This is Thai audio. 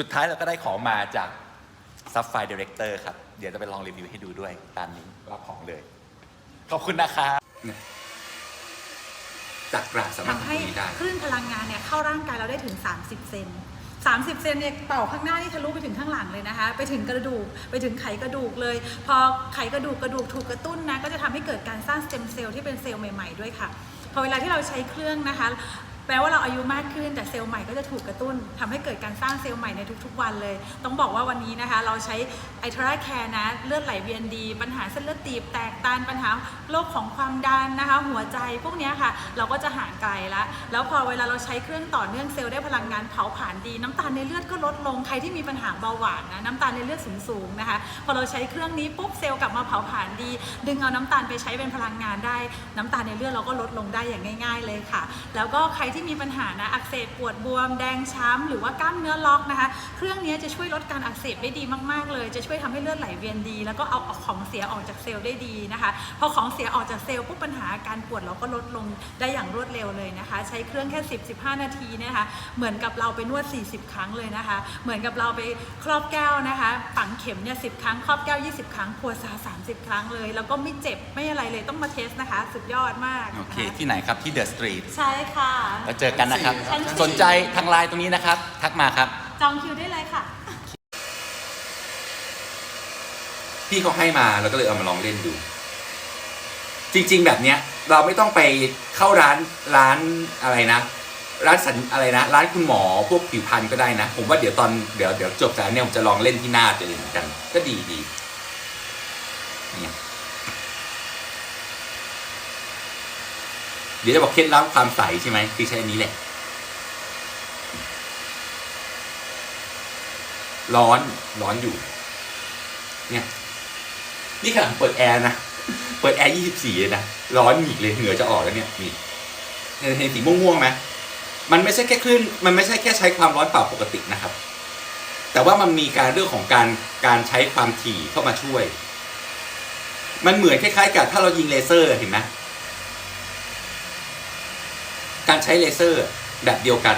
สุดท้ายเราก็ได้ของมาจาก Sapphire Director ครับ เดี๋ยวจะไปลองรีวิวให้ดูด้วยตามนี้รับของเลย ขอบคุณนะครับจากกระสามารถทำให้ได้ คลื่นพลังงานเนี่ยเข้าร่างกายเราได้ถึง 30 เซน 30 เซนเนี่ยเป่าข้างหน้านี่ทะลุไปถึงข้างหลังเลยนะคะ ไปถึงกระดูกไปถึงไขกระดูกเลย พอไขกระดูกกระดูกถูกกระตุ้นนะก็จะทำให้เกิดการสร้างสเต็มเซลล์ที่เป็นเซลล์ใหม่ ๆ ด้วยค่ะ พอเวลาที่เราใช้เครื่องนะคะ แปลว่าเราอายุมากขึ้นแต่เซลล์ใหม่ก็จะถูกกระตุ้นทำให้เกิดการสร้างเซลล์ใหม่ในทุกๆวันเลย ต้องบอกว่าวันนี้นะคะ เราใช้ไอทราแคร์นะเลือดไหลเวียนดี ปัญหาเส้นเลือดตีบแตกตันปัญหาโรคของความดันนะคะ หัวใจพวกนี้ค่ะ เราก็จะห่างไกลละแล้วพอเวลาเราใช้เครื่องต่อเนื่องเซลล์ได้พลังงานเผาผลาญดี น้ำตาลในเลือดก็ลดลงใครที่มีปัญหาเบาหวานนะน้ำตาลในเลือดสูงๆนะคะ พอเราใช้เครื่องนี้ปุ๊บเซลล์กลับมาเผาผลาญดี ดึงเอาน้ำตาลไปใช้เป็นพลังงานได้ น้ำตาลในเลือดเราก็ลดลงได้อย่างง่าย ๆ เลยค่ะ แล้วก็ใครที่มีปัญหานะอักเสบปวดบวม แดงช้ำหรือว่ากล้ามเนื้อล็อกนะคะ เครื่องนี้จะช่วยลดการอักเสบได้ดีมากๆเลย จะช่วยทำให้เลือดไหลเวียนดี แล้วก็เอาของเสียออกจากเซลล์ได้ดีนะคะพอของเสียออกจากเซลล์ปุ๊บปัญหาอาการปวดเราก็ลดลงได้อย่างรวดเร็วเลยนะคะ ใช้เครื่องแค่ 10-15 นาทีเนยนะคะ เหมือนกับเราไปนวด 40 ครั้งเลยนะคะ เหมือนกับเราไปครอบแก้วนะคะฝังเข็มเนี่ย10ครั้งครอบแก้ว 20 ครั้งพัวซา30 ครั้งเลย แล้วก็ไม่เจ็บไม่อะไรเลยต้องมาเทสนะคะ สุดยอดมาก โอเคนะคะที่ไหนครับที่เดอะสตรีทใช่ค่ะแล้วเจอกันนะครับ ชั้นสี่ สนใจทางไลน์ตรงนี้นะครับ ทักมาครับ จองคิวได้เลยค่ะ พี่เขาให้มาแล้วก็เลยเอามาลองเล่นดู จริง ๆ แบบเนี้ย เราไม่ต้องไปเข้าร้านร้านอะไรนะ ร้านสันอะไรนะ ร้านคุณหมอพวกผิวพรรณก็ได้นะ ผมว่าเดี๋ยวตอนเดี๋ยวเดี๋ยวจบจากเนี่ยผมจะลองเล่นที่หน้าตัวเองเหมือนกัน ก็ดีดีเนี่ย เดี๋ยวจะบอกเคล็ดลับความใสใช่ไหมคือใช้อันนี้แหละ ร้อนร้อนอยู่ เนี่ย นี่ขนาดเปิดแอร์นะ เปิดแอร์24เลยนะ ร้อนหนีกเลยเหงื่อจะออกแล้วเนี่ยนี่เห็นเห็นสีม่วงๆไหมมันไม่ใช่แค่คลื่น มันไม่ใช่แค่ใช้ความร้อนเปล่าปกตินะครับ แต่ว่ามันมีการเรื่องของการการใช้ความถี่เข้ามาช่วย มันเหมือนคล้ายๆกับถ้าเรายิงเลเซอร์เห็นไหม การใช้เลเซอร์แบบเดียวกัน